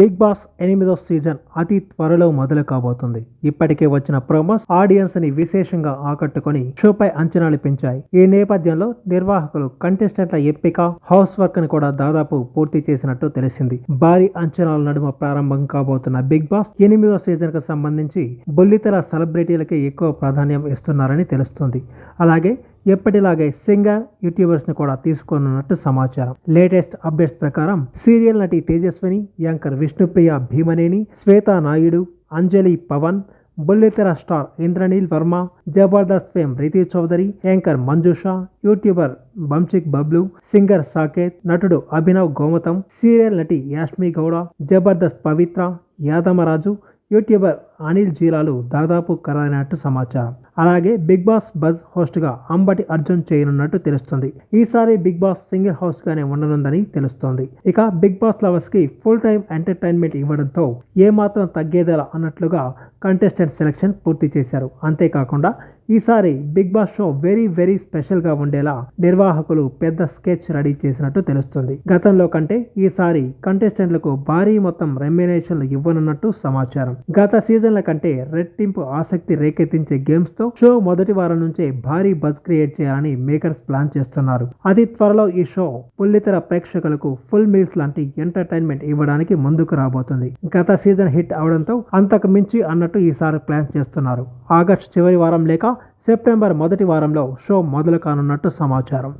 Big boss ఎనిమిదో season అతి త్వరలో మొదలు కాబోతుంది. ఇప్పటికే వచ్చిన ప్రోమోస్ ఆడియన్స్ని విశేషంగా ఆకట్టుకొని షోపై అంచనాలు పెంచాయి. ఈ నేపథ్యంలో నిర్వాహకులు కంటెస్టెంట్ల ఎంపిక హౌస్ వర్క్ని కూడా దాదాపు పూర్తి చేసినట్టు తెలిసింది. భారీ అంచనాల నడుమ ప్రారంభం కాబోతున్న బిగ్ బాస్ ఎనిమిదో సీజన్కు సంబంధించి బుల్లితెర సెలబ్రిటీలకే ఎక్కువ ప్రాధాన్యం ఇస్తున్నారని తెలుస్తుంది. అలాగే ఎప్పటిలాగే సింగర్ యూట్యూబర్స్ని కూడా తీసుకోనున్నట్టు సమాచారం. లేటెస్ట్ అప్డేట్స్ ప్రకారం సీరియల్ నటి తేజస్విని యాంకర్ విష్ణుప్రియ భీమనేని శ్వేతా నాయుడు అంజలి పవన్ బుల్లితెర star Indraneel Varma Jabardasth fame Riti Chaudhary anchor Manjusha YouTuber Bunchik Bablu singer Saketh నటుడు అభినవ్ గోమతం సీరియల్ నటి యాష్మి గౌడ జబర్దస్త్ పవిత్ర యాదమరాజు యూట్యూబర్ అనిల్ జీలాలు దాదాపు ఖరారైనట్టు సమాచారం. అలాగే బిగ్ బాస్ బజ్ హోస్ట్గా అంబటి అర్జున్ చేయనున్నట్టు తెలుస్తుంది. ఈసారి బిగ్ బాస్ సింగిల్ హౌస్గానే ఉండనుందని తెలుస్తోంది. ఇక బిగ్ బాస్ లవర్స్కి ఫుల్ టైం ఎంటర్టైన్మెంట్ ఇవ్వడంతో ఏమాత్రం తగ్గేదేలా అన్నట్లుగా కంటెస్టెంట్ సెలెక్షన్ పూర్తి చేశారు. అంతేకాకుండా ఈసారి Bigg Boss show very very స్పెషల్గా ఉండేలా నిర్వాహకులు పెద్ద స్కెచ్ రెడీ చేసినట్టు తెలుస్తుంది. గతంలో కంటే ఈసారి కంటెస్టెంట్లకు భారీ మొత్తం రెమ్యునేషన్లు ఇవ్వనున్నట్టు సమాచారం. గత సీజన్ల కంటే రెట్టింపు ఆసక్తి రేకెత్తించే గేమ్స్తో తో షో మొదటి వారం నుంచే భారీ బజ్ క్రియేట్ చేయాలని మేకర్స్ ప్లాన్ చేస్తున్నారు. అతి త్వరలో ఈ షో పుల్లితెర ప్రేక్షకులకు ఫుల్ మీల్స్ లాంటి ఎంటర్టైన్మెంట్ ఇవ్వడానికి ముందుకు రాబోతుంది. గత సీజన్ హిట్ అవడంతో అంతకు మించి అన్నట్టు ఈసారి ప్లాన్ చేస్తున్నారు. ఆగస్ట్ చివరి వారం లేక సెప్టెంబర్ మొదటి వారంలో షో మొదలు కానున్నట్టు సమాచారం.